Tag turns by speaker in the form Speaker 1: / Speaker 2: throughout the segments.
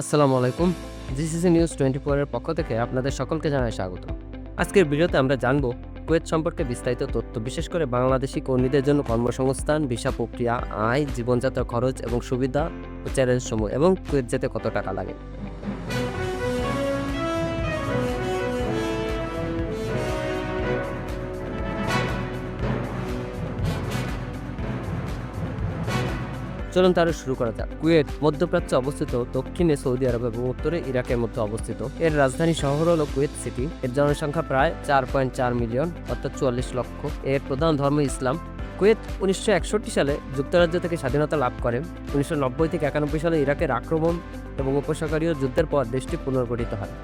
Speaker 1: আসসালামু আলাইকুম। GCC news twenty ফোরের পক্ষ থেকে আপনাদের সকলকে জানাই স্বাগত। আজকের ভিডিওতে আমরা জানব কুয়েত সম্পর্কে বিস্তারিত তথ্য, বিশেষ করে বাংলাদেশি কর্মীদের জন্য কর্মসংস্থান, ভিসা প্রক্রিয়া, আয়, জীবনযাত্রার খরচ এবং সুবিধা ও চ্যালেঞ্জ সমূহ এবং কুয়েত যেতে কত টাকা লাগে। চলুন তাহলে শুরু করা যাক। কুয়েত, মধ্যপ্রাচ্যে অবস্থিত, দক্ষিণে সৌদি আরব এবং উত্তরে ইরাকের মধ্যে অবস্থিত। এর রাজধানী শহর হল কুয়েত সিটি। এর জনসংখ্যা প্রায় চার পয়েন্ট চার মিলিয়ন, অর্থাৎ চুয়াল্লিশ লক্ষ। এর প্রধান ধর্ম ইসলাম। কুয়েত উনিশশো একষট্টি সালে যুক্তরাজ্য থেকে স্বাধীনতা লাভ করে। উনিশশো নব্বই থেকে একানব্বই সালে ইরাকের আক্রমণ এবং উপসাগরীয় যুদ্ধের পর দেশটি পুনর্গঠিত হয়।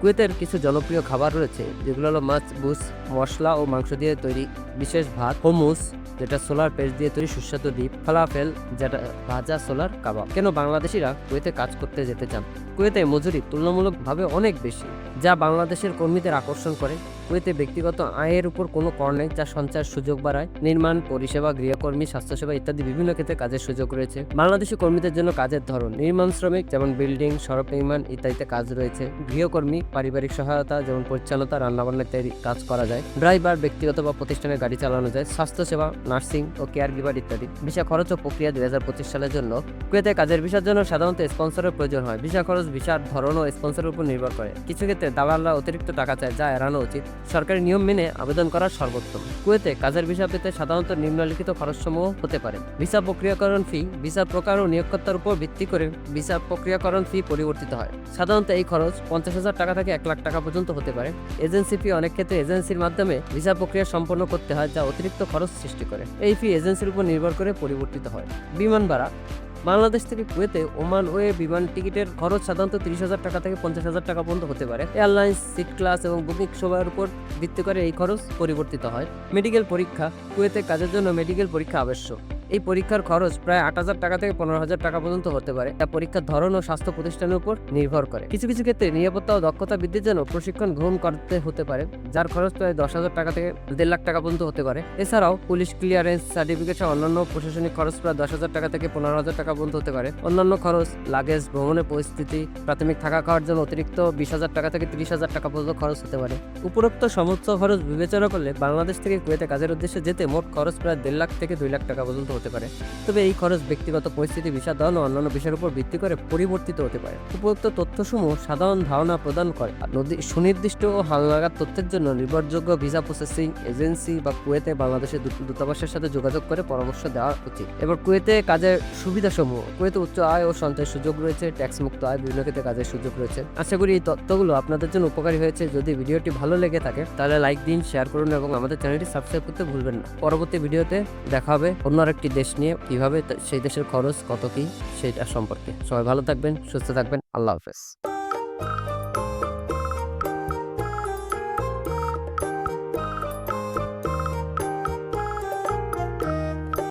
Speaker 1: কুয়েতের কিছু জনপ্রিয় খাবার রয়েছে, যেগুলো হলো মাছ, বুস, মশলা ও মাংস দিয়ে তৈরি বিশেষ ভাত, হোমুস, যেটা সোলার পেস্ট দিয়ে তৈরি সুস্বাদু ডিপ, ফালাফেল, যেটা ভাজা সোলার কাবাব। কেন বাংলাদেশিরা কুয়েতে কাজ করতে যেতে চান? কুয়েতে মজুরি তুলনামূলকভাবে অনেক বেশি, যা বাংলাদেশের কর্মীদের আকর্ষণ করে। কুয়েতে ব্যক্তিগত আয়ের উপর কোনো কর নেই, যা সঞ্চয়ের সুযোগ বাড়ায়, নির্মাণ, পরিষেবা, গৃহকর্মী, স্বাস্থ্যসেবা ইত্যাদি বিভিন্ন ক্ষেত্রে কাজের সুযোগ রয়েছে। বাংলাদেশি কর্মীদের জন্য কাজের ধরন, নির্মাণ শ্রমিক, যেমন বিল্ডিং, সড়ক নির্মাণ ইত্যাদিতে কাজ রয়েছে। গৃহকর্মী, পারিবারিক সহায়তা, যেমন পরিচালনা রান্নাবান্না ইত্যাদি কাজ করা যায়। ড্রাইভার, ব্যক্তিগত বা প্রতিষ্ঠানের গাড়ি চালানো যায়, স্বাস্থ্যসেবা, নার্সিং ও কেয়ার গিভার ইত্যাদি। ভিসা খরচ ও প্রক্রিয়া দুই হাজার পঁচিশ সালের জন্য কুয়েতে কাজের ভিসার জন্য সাধারণত স্পন্সরের প্রয়োজন হয়। ভিসা খরচ, ভিসার ধরন ও স্পন্সরের উপর নির্ভর করে। কিছু ক্ষেত্রে দালালরা অতিরিক্ত টাকা চায়, যা এড়ানো উচিত। সরকারি নিয়ম মেনে আবেদন করা সর্বোত্তম। কুয়েতে কাজের ভিসা পেতে সাধারণত নিম্নলিখিত খরচসমূহ হতে পারে। ভিসা প্রক্রিয়াকরণ ফি ভিসার প্রকার ও নিয়োগকর্তার উপর ভিত্তি করে ভিসা প্রক্রিয়াকরণ ফি পরিবর্তিত হয়। সাধারণত এই খরচ পঞ্চাশ হাজার টাকা থেকে এক লাখ টাকা পর্যন্ত হতে পারে। এজেন্সি ফি অনেক ক্ষেত্রে এজেন্সির মাধ্যমে ভিসা প্রক্রিয়া সম্পন্ন করতে হয়। যা অতিরিক্ত খরচ সৃষ্টি করে। এই ফি এজেন্সির উপর নির্ভর করে পরিবর্তিত হয়। বিমান ভাড়া। বাংলাদেশ থেকে কুয়েতে ওমান ওয়ে বিমান টিকিটের খরচ সাধারণত তিরিশ হাজার টাকা থেকে পঞ্চাশ হাজার টাকা পর্যন্ত হতে পারে। এয়ারলাইন্স, সিট ক্লাস এবং বুকিং সেবার উপর ভিত্তি করে এই খরচ পরিবর্তিত হয়। মেডিকেল পরীক্ষা। কুয়েতে কাজের জন্য মেডিকেল পরীক্ষা আবশ্যক। এই পরীক্ষার খরচ প্রায় আট হাজার টাকা থেকে পনেরো হাজার টাকা পর্যন্ত হতে পারে। যা পরীক্ষার ধরন ও স্বাস্থ্য প্রতিষ্ঠানের উপর নির্ভর করে। কিছু কিছু ক্ষেত্রে নিরাপত্তা ও দক্ষতা বৃদ্ধির জন্য প্রশিক্ষণ গ্রহণ করতে হতে পারে, যার খরচ প্রায় দশ হাজার টাকা থেকে দেড় লাখ টাকা পর্যন্ত হতে পারে। এছাড়াও পুলিশ ক্লিয়ারেন্স সার্টিফিকেট সহ অন্যান্য প্রশাসনিক খরচ প্রায় দশ হাজার টাকা থেকে পনেরো হাজার টাকা পর্যন্ত হতে পারে। অন্যান্য খরচ, লাগেজ, ভ্রমণের পরিস্থিতি, প্রাথমিক থাকা খাওয়ার জন্য অতিরিক্ত বিশ হাজার টাকা থেকে তিরিশ হাজার টাকা পর্যন্ত খরচ হতে পারে। উপরোক্ত সমস্ত খরচ বিবেচনা করলে বাংলাদেশ থেকে কুয়েতে কাজের উদ্দেশ্যে যেতে মোট খরচ প্রায় দেড় লাখ থেকে দুই লাখ টাকা পর্যন্ত হতে পারে। তবে এই খরচ ব্যক্তিগত পরিস্থিতি ধরন ও অন্যান্য বিষয়ের উপর ভিত্তি করে পরিবর্তিত হতে পারে। উপরোক্ত তথ্যসমূহ সাধারণ ধারণা প্রদান করে। সুনির্দিষ্ট ও হালনাগাদ তথ্যের জন্য নির্ভরযোগ্য ভিসা প্রসেসিং এজেন্সি বা কুয়েতে বাংলাদেশের দূতাবাসের সাথে যোগাযোগ করে পরামর্শ দেওয়া উচিত। এবার কুয়েতে কাজের সুবিধাসমূহ। কুয়েতে উচ্চ আয় ও সঞ্চয়ের সুযোগ রয়েছে ট্যাক্স মুক্ত আয় বিভিন্ন ক্ষেত্রে কাজের সুযোগ রয়েছে। আশা করি এই তথ্যগুলো আপনাদের জন্য উপকারী হয়েছে। যদি ভিডিওটি ভালো লেগে থাকে, তাহলে লাইক দিন, শেয়ার করুন এবং আমাদের চ্যানেলটি সাবস্ক্রাইব করতে ভুলবেন না। পরবর্তী ভিডিওতে দেখা হবে অন্য আরেকটি দেশ নিয়ে কীভাবে সেই দেশের খরচ কত কি সেটা সম্পর্কে। সবাই ভালো থাকবেন, সুস্থ থাকবেন, আল্লাহ হাফেজ।